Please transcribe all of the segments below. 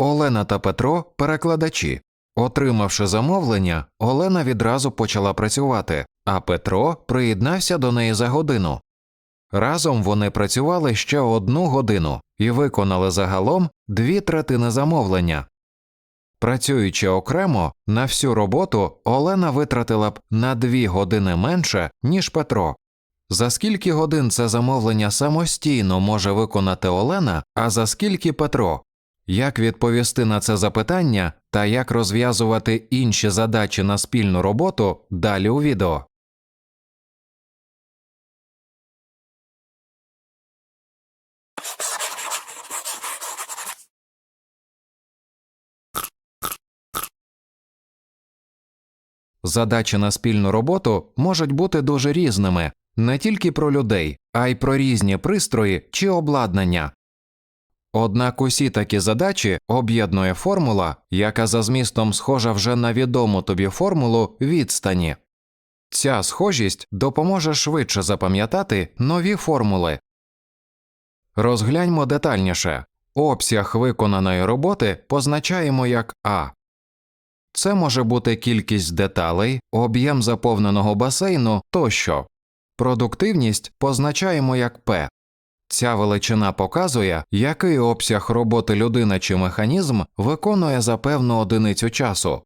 Олена та Петро перекладачі. Отримавши замовлення, Олена відразу почала працювати, а Петро приєднався до неї за годину. Разом вони працювали ще одну годину і виконали загалом дві третини замовлення. Працюючи окремо, на всю роботу Олена витратила б на дві години менше, ніж Петро. За скільки годин це замовлення самостійно може виконати Олена, а за скільки Петро? Як відповісти на це запитання та як розв'язувати інші задачі на спільну роботу далі у відео. Задачі на спільну роботу можуть бути дуже різними не тільки про людей, а й про різні пристрої чи обладнання. Однак усі такі задачі об'єднує формула, яка за змістом схожа вже на відому тобі формулу відстані. Ця схожість допоможе швидше запам'ятати нові формули. Розгляньмо детальніше обсяг виконаної роботи позначаємо як А. Це може бути кількість деталей, об'єм заповненого басейну тощо. Продуктивність позначаємо як П. Ця величина показує, який обсяг роботи людина чи механізм виконує за певну одиницю часу.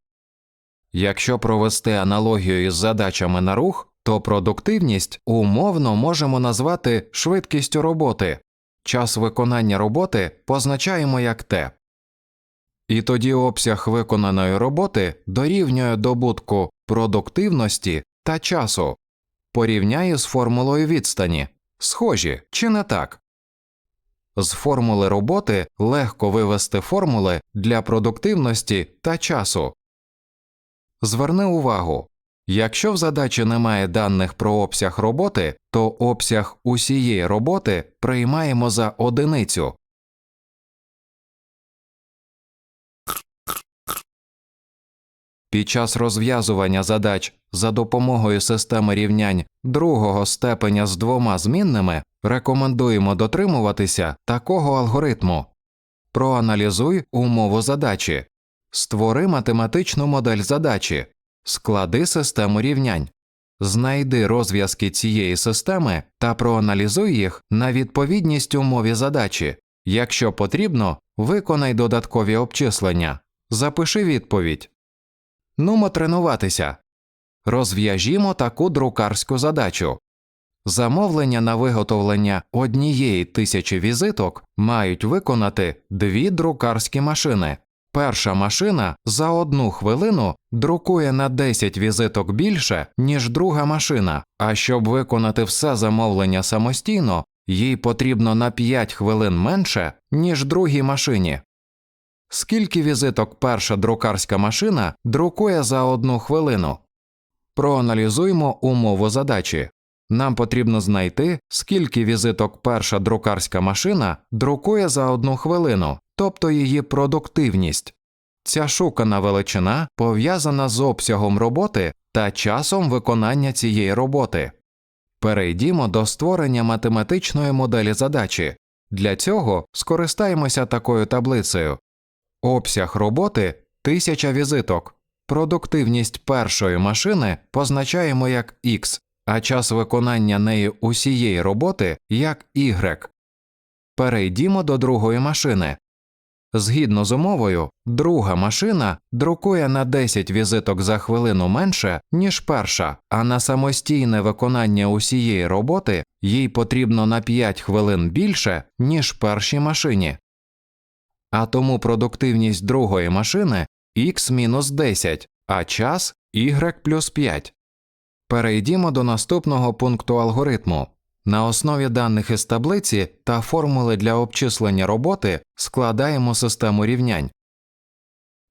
Якщо провести аналогію із задачами на рух, то продуктивність умовно можемо назвати швидкістю роботи. Час виконання роботи позначаємо як Т. І тоді обсяг виконаної роботи дорівнює добутку продуктивності та часу. Порівняю з формулою відстані. Схожі чи не так? З формули роботи легко вивести формули для продуктивності та часу. Зверни увагу якщо в задачі немає даних про обсяг роботи, то обсяг усієї роботи приймаємо за одиницю. Під час розв'язування задач за допомогою системи рівнянь другого степеня з двома змінними рекомендуємо дотримуватися такого алгоритму. Проаналізуй умову задачі, створи математичну модель задачі, склади систему рівнянь, знайди розв'язки цієї системи та проаналізуй їх на відповідність умові задачі. Якщо потрібно, виконай додаткові обчислення, запиши відповідь. Нумо тренуватися. Розв'яжімо таку друкарську задачу. Замовлення на виготовлення однієї тисячі візиток мають виконати дві друкарські машини. Перша машина за одну хвилину друкує на 10 візиток більше, ніж друга машина, а щоб виконати все замовлення самостійно, їй потрібно на 5 хвилин менше, ніж другій машині. Скільки візиток перша друкарська машина друкує за одну хвилину? Проаналізуємо умову задачі. Нам потрібно знайти, скільки візиток перша друкарська машина друкує за одну хвилину, тобто її продуктивність. Ця шукана величина пов'язана з обсягом роботи та часом виконання цієї роботи. Перейдімо до створення математичної моделі задачі. Для цього скористаємося такою таблицею. Обсяг роботи 1000 візиток. Продуктивність першої машини позначаємо як X, а час виконання неї усієї роботи як Y. Перейдімо до другої машини. Згідно з умовою, друга машина друкує на 10 візиток за хвилину менше, ніж перша, а на самостійне виконання усієї роботи їй потрібно на 5 хвилин більше, ніж першій машині. А тому продуктивність другої машини x-10, а час y плюс 5. Перейдімо до наступного пункту алгоритму. На основі даних із таблиці та формули для обчислення роботи складаємо систему рівнянь.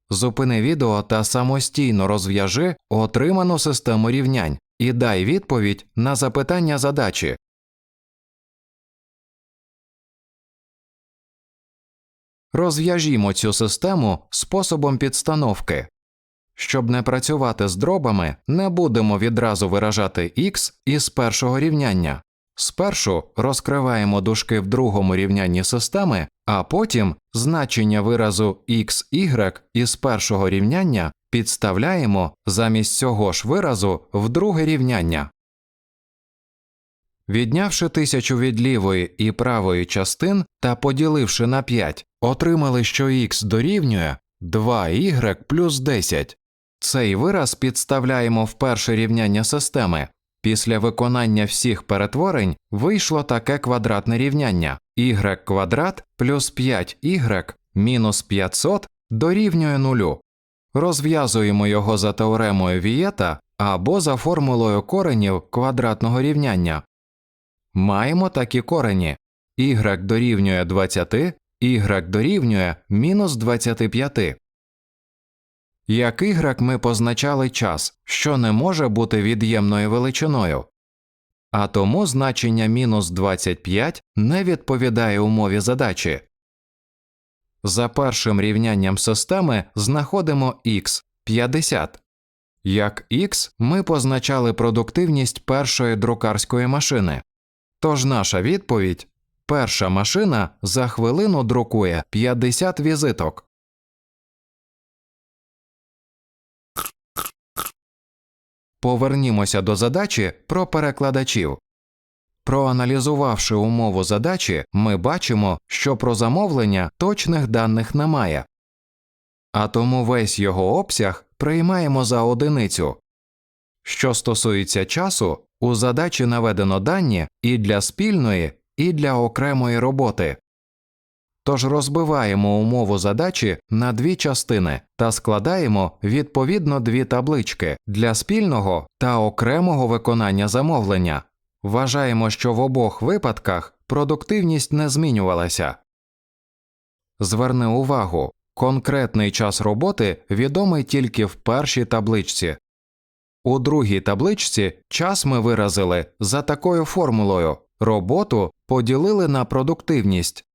Зупини відео та самостійно розв'яжи отриману систему рівнянь і дай відповідь на запитання задачі. Розв'яжімо цю систему способом підстановки. Щоб не працювати з дробами, не будемо відразу виражати x із першого рівняння. Спершу розкриваємо дужки в другому рівнянні системи, а потім значення виразу xy із першого рівняння підставляємо замість цього ж виразу в друге рівняння. Віднявши тисячу від лівої і правої частин та поділивши на 5, отримали, що х дорівнює 2y плюс 10. Цей вираз підставляємо в перше рівняння системи. Після виконання всіх перетворень вийшло таке квадратне рівняння y квадрат плюс 5y мінус 500 дорівнює нулю. Розв'язуємо його за теоремою Вієта або за формулою коренів квадратного рівняння. Маємо такі корені y дорівнює 20, y дорівнює мінус 25. Як y ми позначали час, що не може бути від'ємною величиною, а тому значення мінус 25 не відповідає умові задачі. За першим рівнянням системи знаходимо x 50. Як x ми позначали продуктивність першої друкарської машини. Тож наша відповідь перша машина за хвилину друкує 50 візиток. Повернімося до задачі про перекладачів. Проаналізувавши умову задачі, ми бачимо, що про замовлення точних даних немає, а тому весь його обсяг приймаємо за одиницю. Що стосується часу, у задачі наведено дані і для спільної, і для окремої роботи. Тож розбиваємо умову задачі на дві частини та складаємо відповідно дві таблички для спільного та окремого виконання замовлення. Вважаємо, що в обох випадках продуктивність не змінювалася. Зверни увагу, конкретний час роботи відомий тільки в першій табличці. У другій табличці час ми виразили за такою формулою роботу поділили на продуктивність.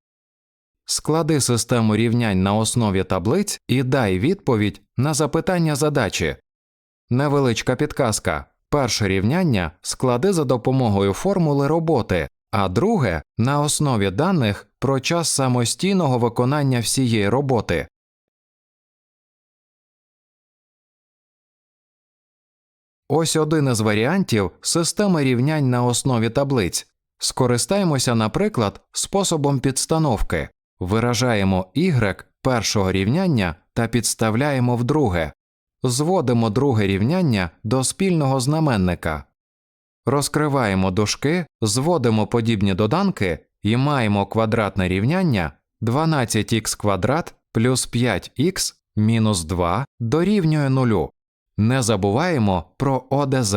Склади систему рівнянь на основі таблиць і дай відповідь на запитання задачі. Невеличка підказка. Перше рівняння склади за допомогою формули роботи, а друге на основі даних про час самостійного виконання всієї роботи. Ось один із варіантів системи рівнянь на основі таблиць. Скористаємося, наприклад, способом підстановки. Виражаємо y першого рівняння та підставляємо в друге. Зводимо друге рівняння до спільного знаменника. Розкриваємо дужки, зводимо подібні доданки і маємо квадратне рівняння 12х квадрат плюс 5х мінус 2 дорівнює нулю. Не забуваємо про ОДЗ.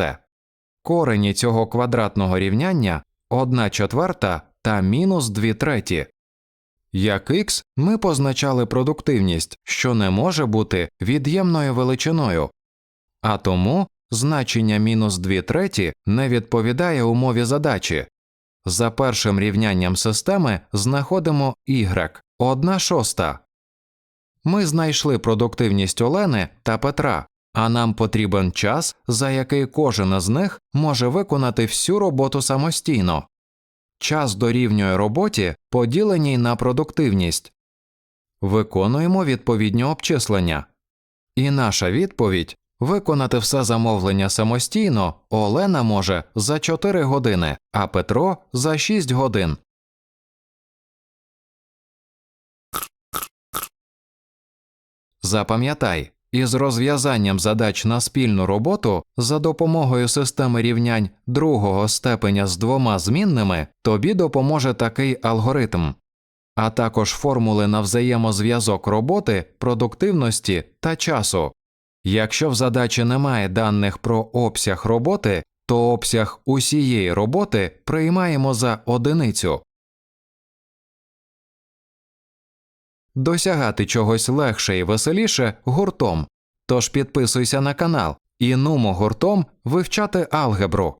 Корені цього квадратного рівняння 1 четверта та мінус 2 треті. Як х ми позначали продуктивність, що не може бути від'ємною величиною, а тому значення мінус 2 треті не відповідає умові задачі. За першим рівнянням системи знаходимо y 1 шоста. Ми знайшли продуктивність Олени та Петра, а нам потрібен час, за який кожен із них може виконати всю роботу самостійно. Час дорівнює роботі, поділеній на продуктивність. Виконуємо відповідні обчислення. І наша відповідь виконати все замовлення самостійно Олена може за 4 години, а Петро за 6 годин. Запам'ятай, із розв'язанням задач на спільну роботу за допомогою системи рівнянь другого степеня з двома змінними тобі допоможе такий алгоритм, а також формули на взаємозв'язок роботи, продуктивності та часу. Якщо в задачі немає даних про обсяг роботи, то обсяг усієї роботи приймаємо за одиницю. Досягати чогось легше і веселіше гуртом. Тож підписуйся на канал і нумо гуртом вивчати алгебру.